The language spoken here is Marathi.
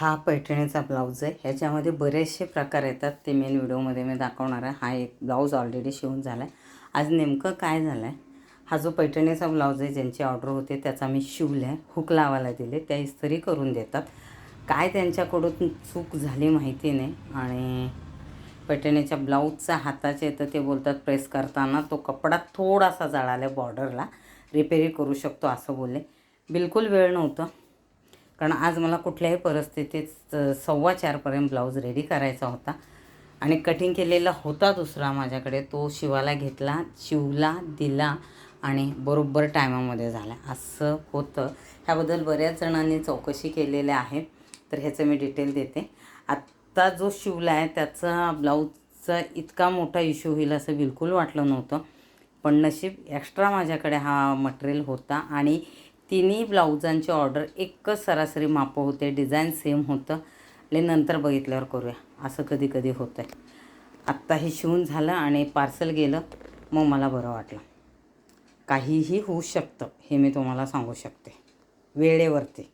हा पैठणीचा ब्लाऊज आहे. ह्याच्यामध्ये बरेचसे प्रकार येतात. ते मेन व्हिडिओमध्ये मी दाखवणार आहे. हा एक ब्लाऊज ऑलरेडी शिवून झाला आहे आज नेमकं काय झालं आहे हा जो पैठणीचा ब्लाऊज आहे ज्यांची ऑर्डर होते त्याचा मी शिवला आहे हुक लावायला दिले. त्या इस्त्री करून देतात. काय त्यांच्याकडून चूक झाली माहिती नाही. आणि पैठणीच्या ब्लाऊजचा हाताचे येतं ते बोलतात प्रेस करताना तो कपडा थोडासा जळाला बॉर्डरला रिपेरी करू शकतो असं बोलले. बिलकुल वेळ नव्हतं. कारण आज मला कुठल्याही परिस्थितीत सव्वा चारपर्यंत ब्लाऊज रेडी करायचा होता. आणि कटिंग केलेला होता दुसरा माझ्याकडे. तो शिवायला घेतला शिवला दिला आणि बरोबर टायमामध्ये झाला. असं होतं. ह्याबद्दल बऱ्याच जणांनी चौकशी केलेल्या आहे तर ह्याचं मी डिटेल देते. आत्ता जो शिवला आहे त्याचा ब्लाऊजचा इतका मोठा इश्यू होईल असं बिलकुल वाटलं नव्हतं. पण नशीब एक्स्ट्रा माझ्याकडे हा मटेरियल होता आणि तिन्ही ब्लाऊजांची ऑर्डर एकच सरासरी मापं होते डिझाईन सेम होतं. ले नंतर बघितल्यावर करूया. असं कधी कधी होतं आहे आत्ता हे शिवून झालं आणि पार्सल गेलं मग मला बरं वाटलं. काहीही होऊ शकतं हे मी तुम्हाला सांगू शकते. वेळेवरती.